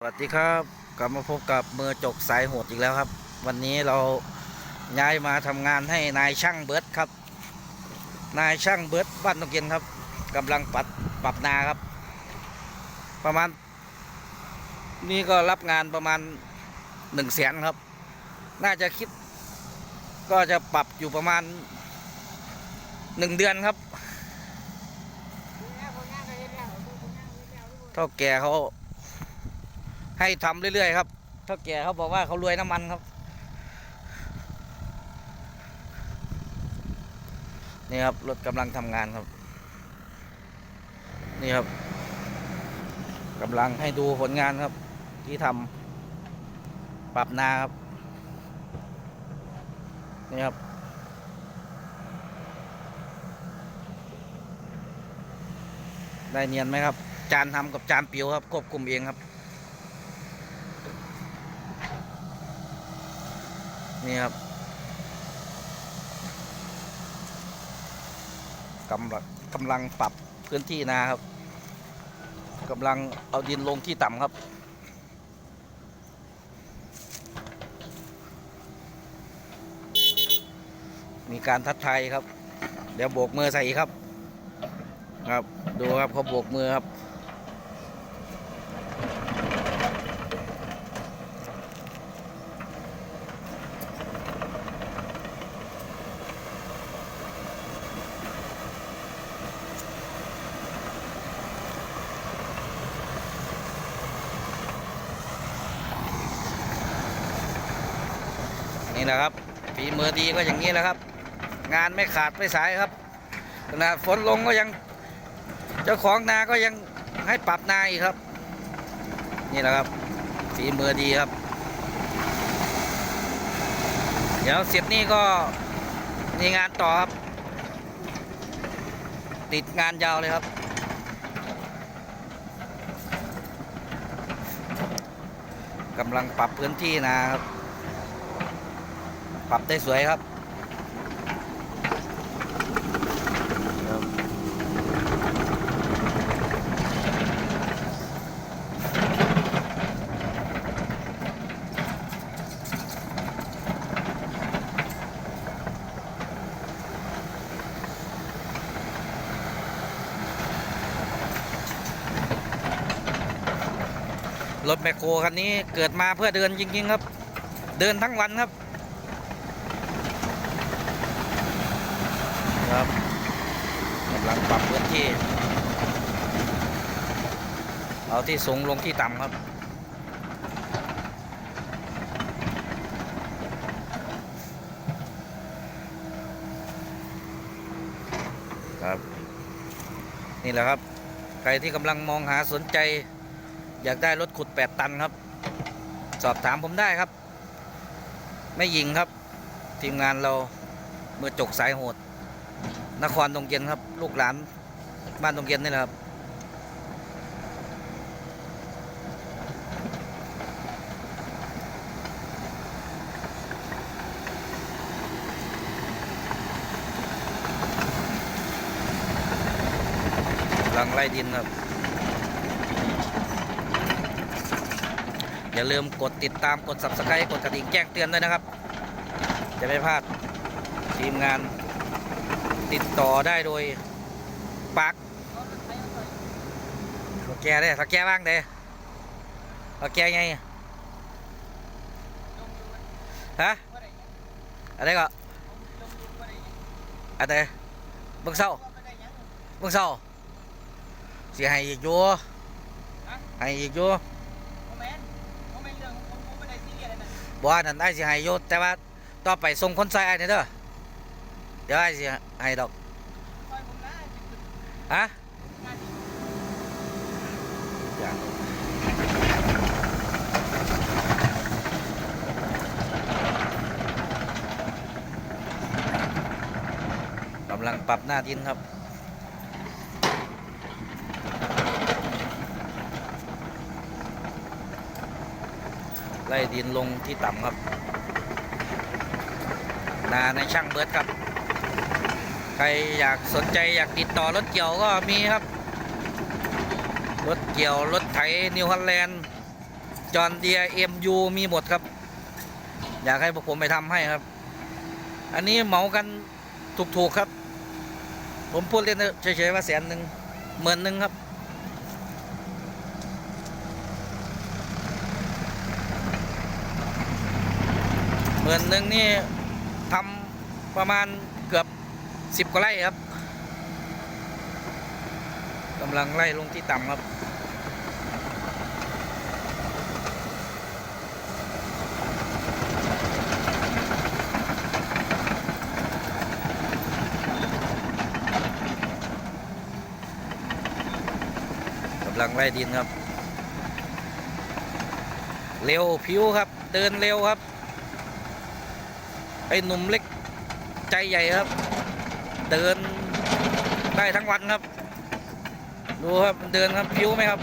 สวัสดีครับกลับมาพบกับมือจกสายโหดอีกแล้วครับ วันนี้เราย้ายมาทำงานให้นายช่างเบิร์ดครับ นายช่างเบิร์ดบ้านตงเกียนครับกำลังปรับปรับนาครับ ประมาณ นี่ก็รับงานประมาณหนึ่งแสนครับ น่าจะคิด ก็จะปรับอยู่ประมาณหนึ่งเดือนครับเท่าแก่เขา ให้ทำเรื่อยๆครับเท่าแก่เขาบอกว่าเขารวยน้ำมันครับนี่ครับรถกำลังทำงานครับ นี่ครับกำลังให้ดูผลงานครับ ที่ทำปรับนาครับนี่ครับได้เนียนไหมครับ จานทำกับจานปิวครับควบคุมเองครับ นี่ครับกำลังกำลังปรับพื้นที่นาครับกำลังเอาดินลงที่ต่ำครับ มีการทัดไทยครับ เดี๋ยวโบกมือใส่ครับ ครับ ดูครับเขาโบกมือครับ แหละครับฝีมือดีก็อย่างนี้แหละครับ งานไม่ขาดไม่สายครับขนาดฝนลงก็ยัง เจ้าของนาก็ยังให้ปรับนาอีกครับ นี่แหละครับฝีมือดีครับ เดี๋ยวเสร็จนี่ก็มีงานต่อครับ ติดงานยาวเลยครับกำลังปรับพื้นที่นะครับ ปรับได้สวยครับรถแมคโครคันนี้เกิดมาเพื่อเดินจริงๆครับ เดินทั้งวันครับ ครับกำลังปรับพื้นที่ เอาที่สูงลงที่ต่ำครับ ครับ นี่แหละครับ ใครที่กำลังมองหาสนใจ อยากได้รถขุด 8 ตันครับ สอบถามผมได้ครับ ไม่ยิงครับ ทีมงานเราเมื่อจกสายโหด นครตรงเย็นครับ ลูกหลานบ้านตรงเย็นนี่แหละครับหลังไล่ดินครับ อย่าลืมกดติดตามกด subscribe กดกระดิ่งแจ้งเตือนด้วยนะครับ จะไม่พลาดทีมงาน ติดต่อได้โดยปักสแกได้สแกบ้างเด้สแกไงฮะอะไรก็อะไรเบิ่งเศร้าเบิ่งเศร้าสิให้อีกอยู่ให้อีกอยู่บ่ว่านั่นไอ้สิให้อยู่แต่ว่าต่อไปส่งคนใส่ไอ้นี่เด้อ เดี๋ยวไอ้สิให้ดอกฮะกำลังปรับหน้าดินครับไล่ดินลงที่ต่ำครับ นาในช่างเบิร์ดครับ ใครอยากสนใจอยากติดต่อรถเกี่ยวก็มีครับ รถเกี่ยวรถไถนิวฮอลแลนด์จอนเดียเอ็มยูมีหมดครับ อยากให้พวกผมไปทำให้ครับ อันนี้เหมากันถูกๆครับ ผมพูดเล่นเฉยๆว่าแสนหนึ่งหมื่นหนึ่งครับหมื่นหนึ่งนี่ทำประมาณ สิบกว่าไร่ครับกำลังไล่ลงที่ต่ำครับกำลังไล่ดินครับ เร็วผิวครับ เดินเร็วครับไอ้หนุ่มเล็กใจใหญ่ครับ เดินได้ทั้งวันครับ ดูครับมันเดินครับผิวไหมครับ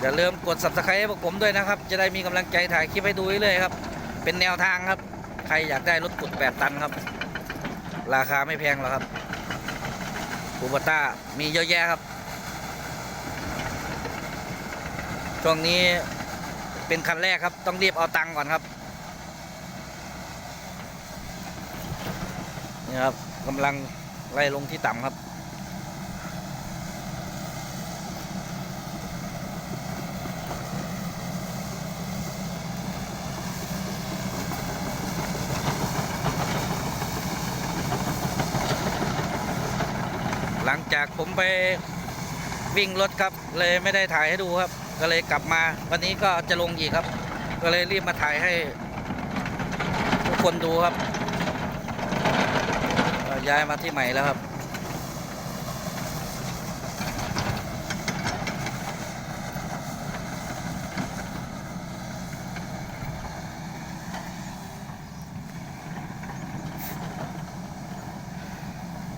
อย่าลืมกด subscribe ให้พวกผมด้วยนะครับ จะได้มีกำลังใจถ่ายคลิปให้ดูเรื่อยๆครับ เป็นแนวทางครับ ใครอยากได้รถขุด 8 ตันครับ ราคาไม่แพงหรอกครับคูบต้ามีเยอะแยะครับ ช่วงนี้เป็นคันแรกครับ ต้องรีบเอาตังค์ก่อนครับ นี่ครับกำลังไล่ลงที่ต่ำครับ หลังจากผมไปวิ่งรถครับ เลยไม่ได้ถ่ายให้ดูครับ ก็เลยกลับมา วันนี้ก็จะลงอีกครับ ก็เลยรีบมาถ่ายให้ทุกคนดูครับ ย้ายมาที่ใหม่แล้วครับ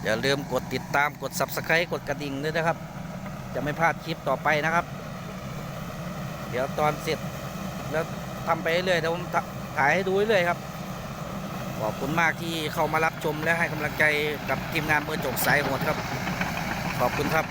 อย่าลืมกดติดตามกด subscribe กดกระดิ่งด้วยนะครับ จะไม่พลาดคลิปต่อไปนะครับ เดี๋ยวตอนเสร็จแล้วทำไปเรื่อยๆเดี๋ยวผมถ่ายให้ดูเรื่อยๆครับ ขอบคุณมากที่เข้ามารับชมและให้กำลังใจกับทีมงานเบอร์จกสายโหดครับ ขอบคุณครับ